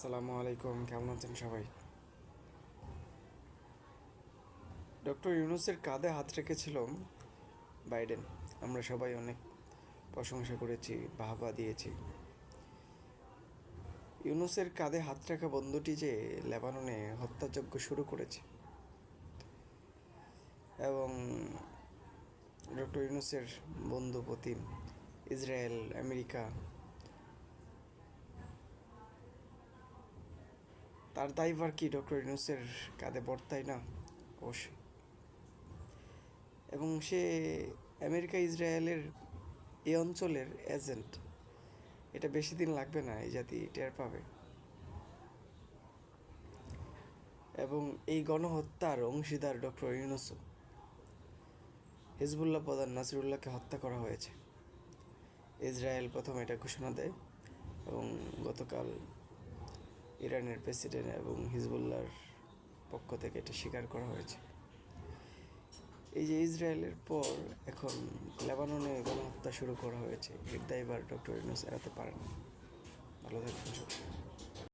আসসালামু আলাইকুম, কেমন আছেন সবাই? ডক্টর ইউনুসের কাঁধে হাত রেখেছিল বাইডেন। আমরা সবাই অনেক প্রশংসা করেছি, বাহবা দিয়েছি। ইউনুসের কাঁধে হাত রাখা বন্ধুটি যে লেবাননে হত্যাযজ্ঞ শুরু করেছে। এবং ডক্টর ইউনুসের বন্ধু প্রতিম ইসরায়েল, আমেরিকা তার দায়ভার কি ডক্টর ইউনুসের কাঁধে বর্তায় না? অবশ্যই। এবং সে আমেরিকা, ইসরায়েলের এই অঞ্চলের এজেন্ট। এটা বেশি দিন লাগবে না এই জাতি টের পাবে। এবং এই গণহত্যার অংশীদার ডক্টর ইউনুসও হিজবুল্লাহ প্রধান নাসিরুল্লাহকে হত্যা করা হয়েছে। ইসরায়েল প্রথম এটা ঘোষণা দেয় এবং গতকাল ইরানের প্রেসিডেন্ট এবং হিজবুল্লাহর পক্ষ থেকে এটা স্বীকার করা হয়েছে। এই যে ইসরায়েলের পর এখন লেবাননে গণহত্যা শুরু করা হয়েছে। এর দায়ভার ডক্টর ইউনুস এড়াতে পারেন ভালো সবাই